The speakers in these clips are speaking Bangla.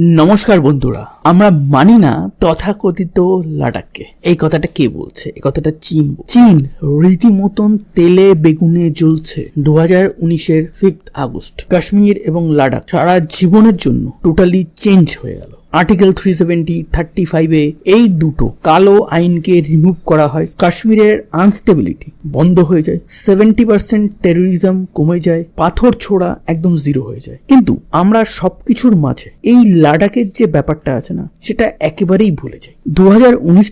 নমস্কার বন্ধুরা, আমরা মানি না তথাকথিত লাডাখকে এই কথাটা কে বলছে? এই কথাটা চীন চীন রীতিমতন তেলে বেগুনে জ্বলছে দু হাজার উনিশের ফিফথ আগস্ট। কাশ্মীর এবং লাডাখ সারা জীবনের জন্য টোটালি চেঞ্জ হয়ে গেল। আর্টিকেল থ্রি সেভেন্টি থার্টি ফাইভে এই দুটো কালো আইনকে রিমুভ করা হয়। কাশ্মীরের আনস্টেবিলিটি বন্ধ হয়ে যায়। সেভেন্টি পার্সেন্ট টেরোরিজম কমে যায়। পাথর ছোড়া একদম জিরো হয়ে যায়। কিন্তু আমরা সবকিছুর মাঝে এই লাডাখের যে ব্যাপারটা আছে না, সেটা একেবারেই ভুলে যাই। দু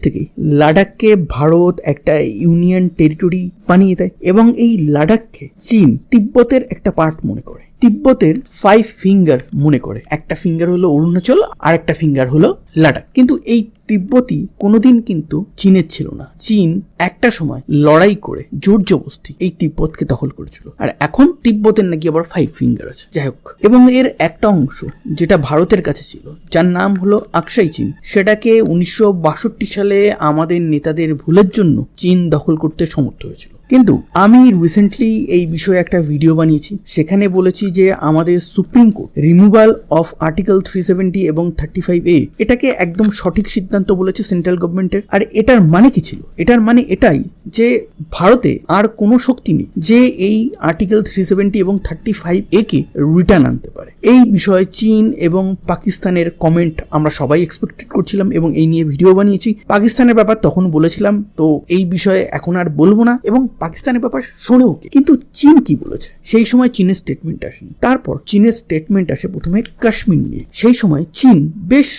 থেকেই লাডাখকে ভারত একটা ইউনিয়ন টেরিটরি বানিয়ে দেয় এবং এই লাডাখকে চীন তিব্বতের একটা পার্ট মনে করে। তিব্বতের ফাইভ ফিঙ্গার মনে করে। একটা ফিঙ্গার হলো অরুণাচল আর একটা ফিঙ্গার হলো লাডাখ কিন্তু এই তিব্বতী কোনোদিন কিন্তু চীনের ছিল না। চীন একটা সময় লড়াই করে জোর জবস্তি এই তিব্বতকে দখল করেছিল। আর এখন তিব্বতের নাকি আবার ফাইভ ফিঙ্গার আছে। যাই হোক। এবং এর একটা অংশ যেটা ভারতের কাছে ছিল, যার নাম হলো আকসাই চীন। সেটাকে উনিশশো বাষট্টি সালে আমাদের নেতাদের ভুলের জন্য চীন দখল করতে সমর্থ হয়েছিল। কিন্তু আমি রিসেন্টলি এই বিষয়ে একটা ভিডিও বানিয়েছি। সেখানে বলেছি যে আমাদের supreme court removal of article three seventy এবং থার্টি ফাইভ এ এটাকে একদম সঠিক সিদ্ধান্ত বলেছে সেন্ট্রাল গভর্নমেন্টের আর এটার মানে কি ছিল? এটার মানে এটাই যে ভারতে আর কোনো শক্তি নেই যে এই আর্টিকেল থ্রি সেভেন্টি এবং থার্টি ফাইভ এ কে রিটার্ন আনতে পারে। এই বিষয়ে চীন এবং পাকিস্তানের কমেন্ট আমরা সবাই এক্সপেক্টেড করছিলাম এবং এই নিয়ে ভিডিও বানিয়েছি। পাকিস্তানের ব্যাপার তখন বলেছিলাম, তো এই বিষয়ে এখন আর বলব না। এবং পাকিস্তানের ব্যাপার শোনেও কে? কিন্তু চীন কি বলেছে? সেই সময় চীনের স্টেটমেন্ট আসেনি তারপর চীনের স্টেটমেন্ট আসে প্রথমে কাশ্মীর নিয়ে। সেই সময় চীন বেশ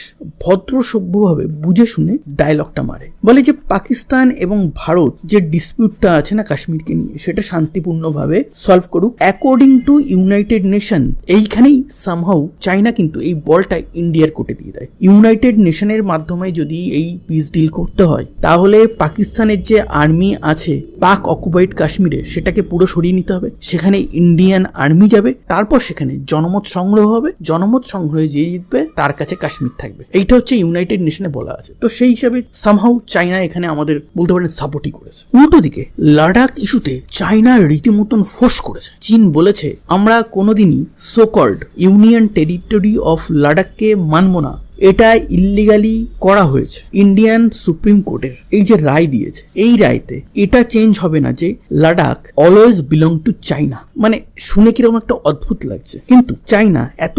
ভদ্র সভ্যভাবে বুঝে শুনে ডায়লগটা মারে। বলে যে পাকিস্তান এবং ভারত যে ডিসপিউটটা আছে না কাশ্মীরকে নিয়ে, সেটা শান্তিপূর্ণভাবে সলভ করুক। অ্যাকর্ডিং টু ইউনাইটেড নেশন এইখানেই সামহাউ চাইনা কিন্তু এই বলটা ইন্ডিয়ার কোটে দিয়ে দেয়। ইউনাইটেড নেশনের মাধ্যমে যদি এই পিস ডিল করতে হয়, তাহলে পাকিস্তানের যে আর্মি আছে পাক অকুপাইড কাশ্মীরে সেটাকে পুরো সরিয়ে নিতে হবে। সেখানে ইন্ডিয়ান আর্মি যাবে, তারপর সেখানে জনমত সংগ্রহ হবে। জনমত সংগ্রহে যে জিতবে, তার কাছে কাশ্মীর থাকবে। এইটা হচ্ছে ইউনাইটেড নেশনে বলা আছে। তো সেই হিসাবে সামহাউ চাইনা এখানে আমাদের বলতে পারেন সাপোর্টই করেছে। উল্টো দিকে লাডাখ ইস্যুতে চাইনা রীতিমতন ফোর্স করেছে। চীন বলেছে, আমরা কোনোদিনই so called union territory of লাডাখকে মানব না। এটা ইল্লিগালি করা হয়েছে ইন্ডিয়ান সুপ্রিম কোর্টের এই যে রায় দিয়েছে, এই রায়তে এটা চেঞ্জ হবে না যে Ladakh always belong to China মানে শুনে কীরকম একটা অদ্ভুত লাগছে। কিন্তু চাইনা এত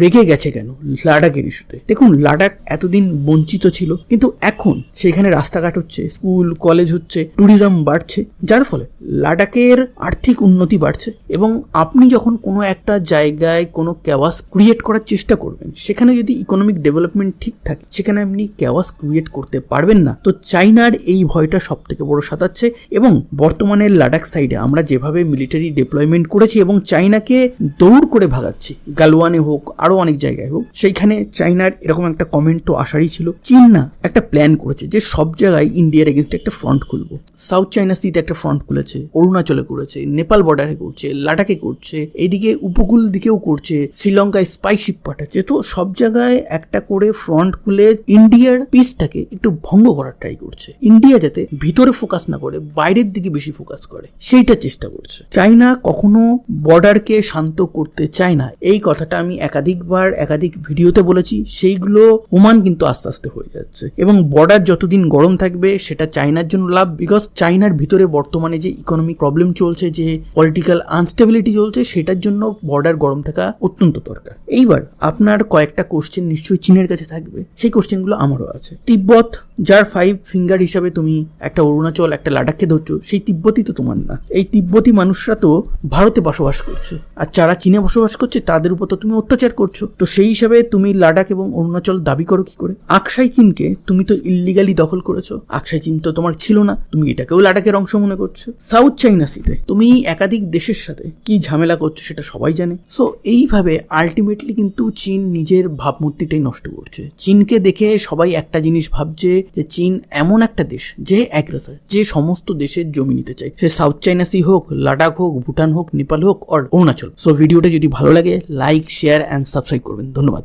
রেগে গেছে কেন লাডাখের ইস্যুতে দেখুন লাডাখ এতদিন বঞ্চিত ছিল, কিন্তু এখন সেখানে রাস্তাঘাট হচ্ছে, স্কুল কলেজ হচ্ছে ট্যুরিজম বাড়ছে। যার ফলে লাডাখের আর্থিক উন্নতি বাড়ছে এবং আপনি যখন কোনো একটা জায়গায় কোনো ক্যাওয়াস ক্রিয়েট করার চেষ্টা করবেন, সেখানে যদি ইকোনমিক ডেভেলপমেন্ট ঠিক থাকে, সেখানে আপনি ক্যাওয়াস ক্রিয়েট করতে পারবেন না। তো চাইনার এই ভয়টা সব থেকে বড় সাতাচ্ছে এবং বর্তমানে লাডাখ সাইডে আমরা যেভাবে মিলিটারি ডিপ্লয়মেন্ট করেছি এবং চাইনাকে দৌড় করে ভাগাচ্ছি, গালওয়ানে হোক, আরও অনেক জায়গায় হোক, সেইখানে চাইনার এরকম একটা কমেন্ট তো আসারই ছিল। চীন না একটা প্ল্যান করেছে যে সব জায়গায় ইন্ডিয়ার এগেনস্ট একটা ফ্রন্ট খুলবো। সাউথ চাইনা সিতে একটা ফ্রন্ট খুলেছে, অরুণাচলে করেছে নেপাল বর্ডারে করছে লাডাখে করছে, এদিকে উপকূল দিকেও করছে, শ্রীলঙ্কায় স্পাইশিপ পাঠাচ্ছে। তো সব জায়গায় একটা করে ফ্রন্ট খুলে ইন্ডিয়ার পিসটাকে একটু ভঙ্গ করার ট্রাই করছে। ইন্ডিয়া যাতে ভিতরে ফোকাস না করে, বাইরের দিকে বেশি ফোকাস করে সেইটা চেষ্টা করছে। চাইনা কখনো বর্ডারকে শান্ত করতে চায় না। এই কথাটা আমি একাধিকবার একাধিক ভিডিওতে বলেছি, সেইগুলো প্রমাণ কিন্তু আস্তে আস্তে হয়ে যাচ্ছে। এবং বর্ডার যতদিন গরম থাকবে, সেটা চাইনার জন্য লাভ বিকজ চাইনার ভিতরে বর্তমানে যে ইকোনমিক প্রবলেম চলছে, যে পলিটিক্যাল আনস্টেবিলিটি চলছে, সেটার জন্য বর্ডার গরম থাকা অত্যন্ত দরকার। এইবার আপনার কয়েকটা কোশ্চেন নিশ্চয়ই চীনের কাছে থাকবে। সেই কোশ্চেনগুলো আমারও আছে। তিব্বত, যার ফাইভ ফিঙ্গার হিসাবে তুমি একটা অরুণাচল, একটা লাডাখকে ধরছো, সেই তিব্বতই তো তোমার না। এই তিব্বতী মানুষরা তো ভারতে বসবাস করছে। আর যারা চীনে বসবাস করছে, তাদের উপর তো তুমি অত্যাচার করছ। তো সেই হিসাবে তুমি লাডাখ এবং অরুণাচল দাবি করো কি করে? আকসাই চীনকে তুমি তো ইল্লিগালি দখল করেছ। আকসাই চীন তো তোমার ছিল না, তুমি এটাকেও লাডাখের অংশ মনে করছ। সাউথ চাইনা সিতে তুমি একাধিক দেশের সাথে কি ঝামেলা করছ সেটা সবাই জানে। সো এইভাবে আলটিমেটলি কিন্তু চীন নিজের ভাবমূর্তিটাই নষ্ট করছে। চীনকে দেখে সবাই একটা জিনিস ভাবছে যে চীন এমন একটা দেশ যে অ্যাগ্রেসার যে সমস্ত দেশের জমি নিতে চায়। সে সাউথ চাইনা সি হোক, লাডাখ হোক, ভুটান হোক, নেপাল হোক অরুণাচল সো ভিডিওটা যদি ভালো লাগে লাইক শেয়ার অ্যান্ড সাবস্ক্রাইব করবেন। ধন্যবাদ।